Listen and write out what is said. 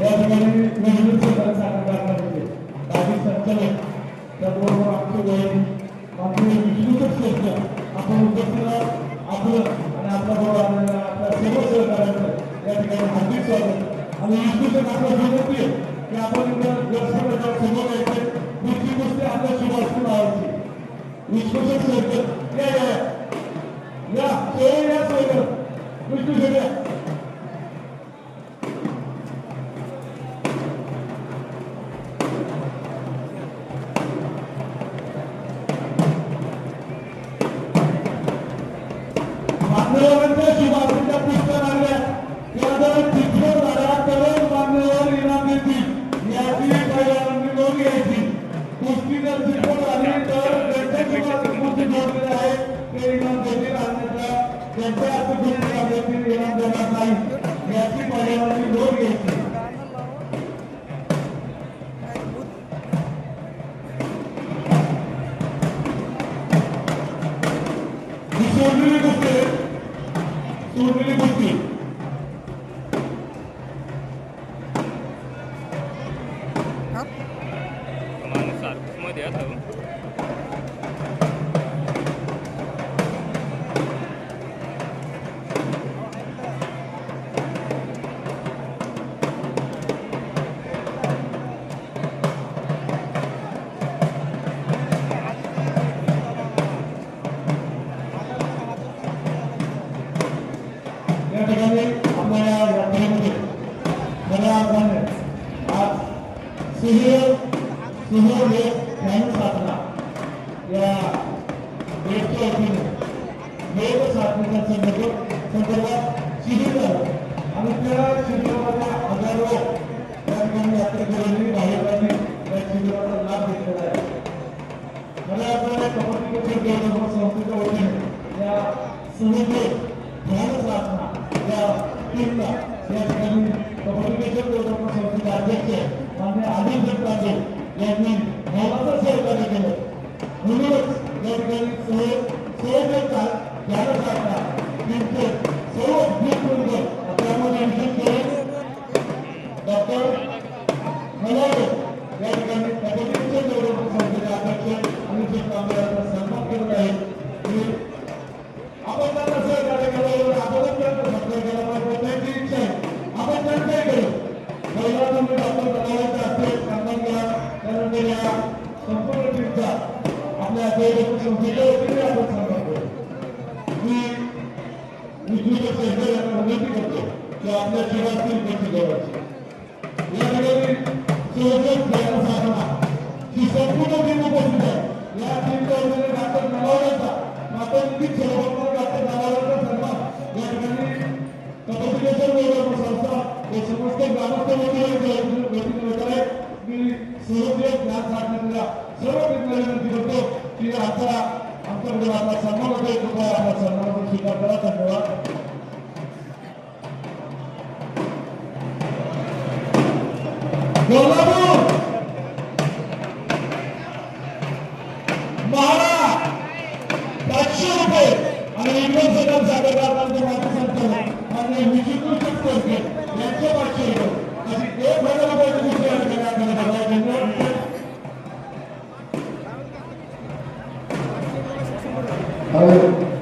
या ठिकाणी नेहमीच सहकार्य करणार होते काही संचालक त्याबरोबर आमचे वैयक्तिक आमचे विष्णूचं क्षेत्र आपण उपस्थित आपलं आणि आपल्या बरोबर आलेल्या आपल्या सर्व सहकार्यांचं या ठिकाणी हार्दिक स्वागत आणि विष्णूचं आपलं विनंती आहे की आपण इथं व्यासपीठाच्या समोर यायचे दुसरी गोष्ट आपल्या लावायची या मान्यवरांच्या शुभारंभाच्या पुस्तक आल्या त्या झाल्या तरच मान्यवर इनाम देतील. याची पर्यावरणी नोंद घ्यायची. कुस्ती जर झाली तर त्यांच्या शुभारंभाचे जोडलेले आहे. ते इनाम देतील अन्यथा त्यांच्या हाती इनाम देणार नाही. याची नोंद सोडलेली गोष्टी ठिकाणी आम्हाला या यात्रेमध्ये खऱ्या अर्थाने आज सुहेल सुहेल हे ध्यान साधना या देशच्या वतीने योग साधनेच्या संदर्भ संदर्भात शिबिर झालं आणि त्या शिबिरामध्ये हजारो या ठिकाणी यात्रेकरूंनी भाविकांनी या शिबिराचा लाभ घेतलेला आहे. मला अर्थाने कबड्डी देवधर्म संस्थेच्या वतीने या सुविधे टीमला या ठिकाणी कबड्डीकेश्वर देवधर्म संस्थेचे अध्यक्ष मान्य आदिल तांबे यांनी मोलाचं सहकार्य केलं म्हणूनच या ठिकाणी सहयोग साधना सर्व भूतपूर्व त्यामध्ये विशेष करून डॉक्टर आपल्या जीवातील गोष्टी जवळची या ठिकाणी सहयोग साधना ही संपूर्ण टीम उपस्थित आहे या टीमच्या वतीने डॉक्टर नवावरचा माता नितीन डॉक्टर नवावरचा सन्मान या ठिकाणी कपटिकेश्वर देवधर्म संस्था हे समस्त ग्रामस्थ वतीने वतीने होत आहे मी सहयोग सर्व विज्ञान विनंती करतो. की आता आमच्याकडे आपला सन्मान होतोय कृपया आपला सन्मान म्हणून स्वीकार करा धन्यवाद कोल्हापूर! महाडा पाचशे रुपये! आणि इंग्रज सदन सागर कारखान्याचे माजी संचालक आणि विचित्र चितकोरके यांचे पाचशे रुपये. Amen.